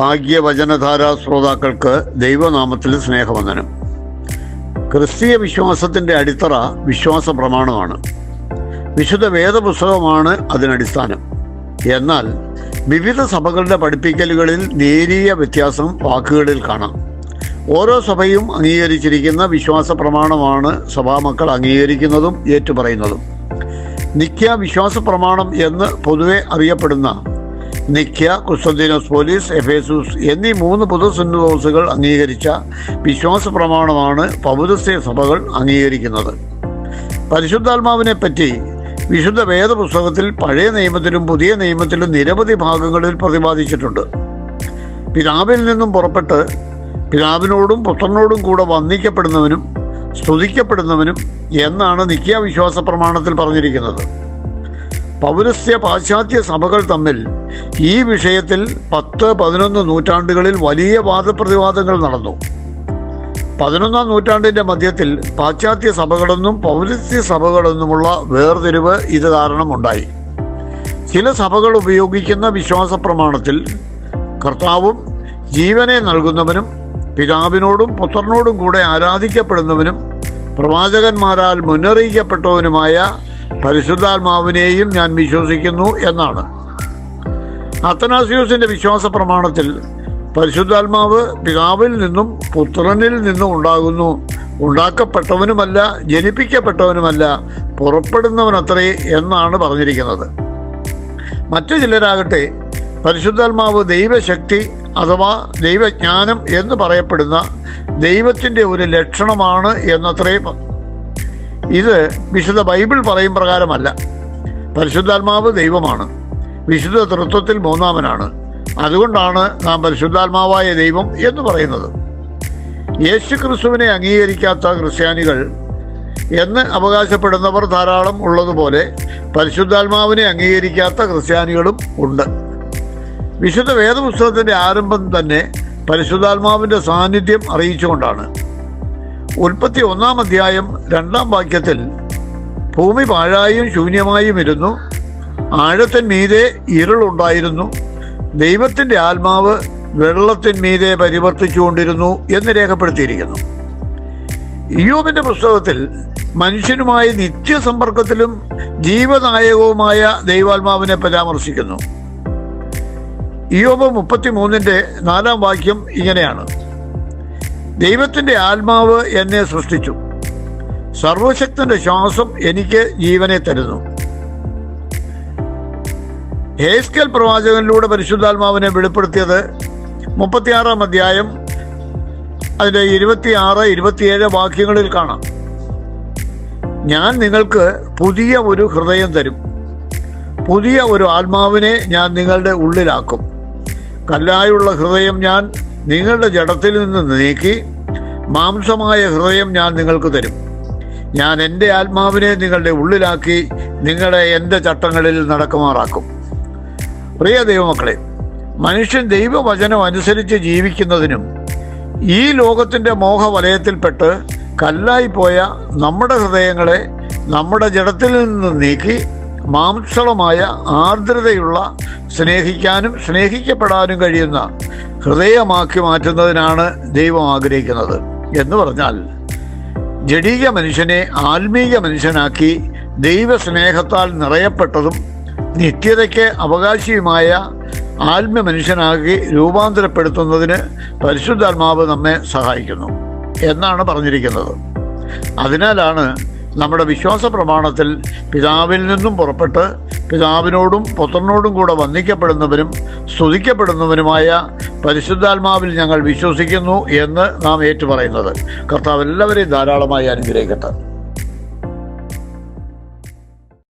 ഭാഗ്യവചനധാര ശ്രോതാക്കൾക്ക് ദൈവനാമത്തിൽ സ്നേഹവന്ദനം. ക്രിസ്തീയ വിശ്വാസത്തിന്റെ അടിത്തറ വിശ്വാസ പ്രമാണമാണ് വിശുദ്ധ വേദപുസ്തകമാണ് അതിനടിസ്ഥാനം. എന്നാൽ വിവിധ സഭകളുടെ പഠിപ്പിക്കലുകളിൽ നേരിയ വ്യത്യാസം വാക്കുകളിൽ കാണാം. ഓരോ സഭയും അംഗീകരിച്ചിരിക്കുന്ന വിശ്വാസ പ്രമാണമാണ് സഭാമക്കൾ അംഗീകരിക്കുന്നതും ഏറ്റുപറയുന്നതും. നിത്യ വിശ്വാസ പ്രമാണം എന്ന് പൊതുവെ അറിയപ്പെടുന്ന നിഖ്യ കുസ്തന്തിനോസ് പോലീസ് എഫേസൂസ് എന്നീ മൂന്ന് പൊതുസുന്നോസുകൾ അംഗീകരിച്ച വിശ്വാസ പ്രമാണമാണ് പൗരസ്ത്യ സഭകൾ അംഗീകരിക്കുന്നത്. പരിശുദ്ധാത്മാവിനെ പറ്റി വിശുദ്ധ വേദപുസ്തകത്തിൽ പഴയ നിയമത്തിലും പുതിയ നിയമത്തിലും നിരവധി ഭാഗങ്ങളിൽ പ്രതിപാദിച്ചിട്ടുണ്ട്. പിതാവിൽ നിന്നും പുറപ്പെട്ട് പിതാവിനോടും പുത്രനോടും കൂടെ വന്ദിക്കപ്പെടുന്നവനും സ്തുതിക്കപ്പെടുന്നവനും എന്നാണ് നിത്യാവിശ്വാസ പ്രമാണത്തിൽ പറഞ്ഞിരിക്കുന്നത്. പൗരസ്ത്യ പാശ്ചാത്യ സഭകൾ തമ്മിൽ ഈ വിഷയത്തിൽ പത്ത് പതിനൊന്ന് നൂറ്റാണ്ടുകളിൽ വലിയ വാദപ്രതിവാദങ്ങൾ നടന്നു. പതിനൊന്നാം നൂറ്റാണ്ടിന്റെ മധ്യത്തിൽ പാശ്ചാത്യ സഭകളെന്നും പൗരസ്ത്യ സഭകളെന്നുമുള്ള വേർതിരിവ് ഇത് കാരണമുണ്ടായി. ചില സഭകൾ ഉപയോഗിക്കുന്ന വിശ്വാസ പ്രമാണത്തിൽ കർത്താവും ജീവനെ നൽകുന്നവനും പിതാവിനോടും പുത്രനോടും കൂടെ ആരാധിക്കപ്പെടുന്നവനും പ്രവാചകന്മാരാൽ മുന്നറിയിക്കപ്പെട്ടവനുമായ പരിശുദ്ധാത്മാവിനെയും ഞാൻ വിശ്വസിക്കുന്നു എന്നാണ്. അത്തനാസിയോസിന്റെ വിശ്വാസ പ്രമാണത്തിൽ പരിശുദ്ധാത്മാവ് പിതാവിൽ നിന്നും പുത്രനിൽ നിന്നും ഉണ്ടാകുന്നു. ഉണ്ടാക്കപ്പെട്ടവനുമല്ല ജനിപ്പിക്കപ്പെട്ടവനുമല്ല പുറപ്പെടുന്നവനത്രേ എന്നാണ് പറഞ്ഞിരിക്കുന്നത്. മറ്റു ചിലരാകട്ടെ പരിശുദ്ധാത്മാവ് ദൈവശക്തി അഥവാ ദൈവജ്ഞാനം എന്ന് പറയപ്പെടുന്ന ദൈവത്തിന്റെ ഒരു ലക്ഷണമാണ് എന്നത്രേ ഇത് വിശുദ്ധ ബൈബിൾ പറയും പ്രകാരമല്ല. പരിശുദ്ധാത്മാവ് ദൈവമാണ്. വിശുദ്ധ തൃത്വത്തിൽ മൂന്നാമനാണ്. അതുകൊണ്ടാണ് നാം പരിശുദ്ധാത്മാവായ ദൈവം എന്ന് പറയുന്നത്. യേശു ക്രിസ്തുവിനെ അംഗീകരിക്കാത്ത ക്രിസ്ത്യാനികൾ എന്ന് അവകാശപ്പെടുന്നവർ ധാരാളം ഉള്ളതുപോലെ പരിശുദ്ധാത്മാവിനെ അംഗീകരിക്കാത്ത ക്രിസ്ത്യാനികളും ഉണ്ട്. വിശുദ്ധ വേദപുസ്തകത്തിന്റെ ആരംഭം തന്നെ പരിശുദ്ധാത്മാവിന്റെ സാന്നിധ്യം അറിയിച്ചുകൊണ്ടാണ്. ഉൽപ്പത്തി ഒന്നാം അധ്യായം രണ്ടാം വാക്യത്തിൽ ഭൂമി പാഴായും ശൂന്യമായും ഇരുന്നു. ആഴത്തിന്മീതെ ഇരുളുണ്ടായിരുന്നു ദൈവത്തിന്റെ ആത്മാവ് വെള്ളത്തിന്മീതെ പരിവർത്തിച്ചുകൊണ്ടിരുന്നു എന്ന് രേഖപ്പെടുത്തിയിരിക്കുന്നു. ഇയോബിന്റെ പുസ്തകത്തിൽ മനുഷ്യനുമായി നിത്യസമ്പർക്കത്തിലും ജീവനായകവുമായ ദൈവാത്മാവിനെ പരാമർശിക്കുന്നു. ഇയോബ് മുപ്പത്തിമൂന്നിന്റെ നാലാം വാക്യം ഇങ്ങനെയാണ്. ദൈവത്തിന്റെ ആത്മാവ് എന്നെ സൃഷ്ടിച്ചു. സർവശക്തന്റെ ശ്വാസം എനിക്ക് ജീവനെ തരുന്നു. ഹേസ്കൽ പ്രവാചകനിലൂടെ പരിശുദ്ധാത്മാവിനെ വെളിപ്പെടുത്തിയത് മുപ്പത്തിയാറാം അധ്യായം അതിന്റെ ഇരുപത്തിയാറ് ഇരുപത്തിയേഴ് വാക്യങ്ങളിൽ കാണാം. ഞാൻ നിങ്ങൾക്ക് പുതിയ ഒരു ഹൃദയം തരും. പുതിയ ഒരു ആത്മാവിനെ ഞാൻ നിങ്ങളുടെ ഉള്ളിലാക്കും. കല്ലായുള്ള ഹൃദയം ഞാൻ നിങ്ങളുടെ ജഡത്തിൽ നിന്ന് നീക്കി മാംസമായ ഹൃദയം ഞാൻ നിങ്ങൾക്ക് തരും. ഞാൻ എന്റെ ആത്മാവിനെ നിങ്ങളുടെ ഉള്ളിലാക്കി നിങ്ങളെ എന്റെ ചട്ടങ്ങളിൽ നടക്കുമാറാക്കും. പ്രിയ ദൈവമക്കളെ മനുഷ്യൻ ദൈവവചനം അനുസരിച്ച് ജീവിക്കുന്നതിനും ഈ ലോകത്തിന്റെ മോഹവലയത്തിൽപ്പെട്ട് കല്ലായിപ്പോയ നമ്മുടെ ഹൃദയങ്ങളെ നമ്മുടെ ജഡത്തിൽ നിന്ന് നീക്കി മാംസളമായ ആർദ്രതയുള്ള സ്നേഹിക്കാനും സ്നേഹിക്കപ്പെടാനും കഴിയുന്ന ഹൃദയമാക്കി മാറ്റുന്നതിനാണ് ദൈവം ആഗ്രഹിക്കുന്നത് എന്ന് പറഞ്ഞാൽ ജഡീക മനുഷ്യനെ ആത്മീക മനുഷ്യനാക്കി ദൈവസ്നേഹത്താൽ നിറയപ്പെട്ടതും നിത്യതയ്ക്ക് അവകാശിയുമായ ആത്മ മനുഷ്യനാക്കി രൂപാന്തരപ്പെടുത്തുന്നതിന് പരിശുദ്ധാത്മാവ് നമ്മെ സഹായിക്കുന്നു എന്നാണ് പറഞ്ഞിരിക്കുന്നത്. അതിനാലാണ് നമ്മുടെ വിശ്വാസ പ്രമാണത്തിൽ പിതാവിൽ നിന്നും പുറപ്പെട്ട് പിതാവിനോടും പുത്രനോടും കൂടെ വന്ദിക്കപ്പെടുന്നവരും സ്തുതിക്കപ്പെടുന്നവരുമായ പരിശുദ്ധാത്മാവിൽ ഞങ്ങൾ വിശ്വസിക്കുന്നു എന്ന് നാം ഏറ്റുപറയുന്നത്. കർത്താവ് എല്ലാവരെയും ധാരാളമായി അനുഗ്രഹിക്കട്ടെ.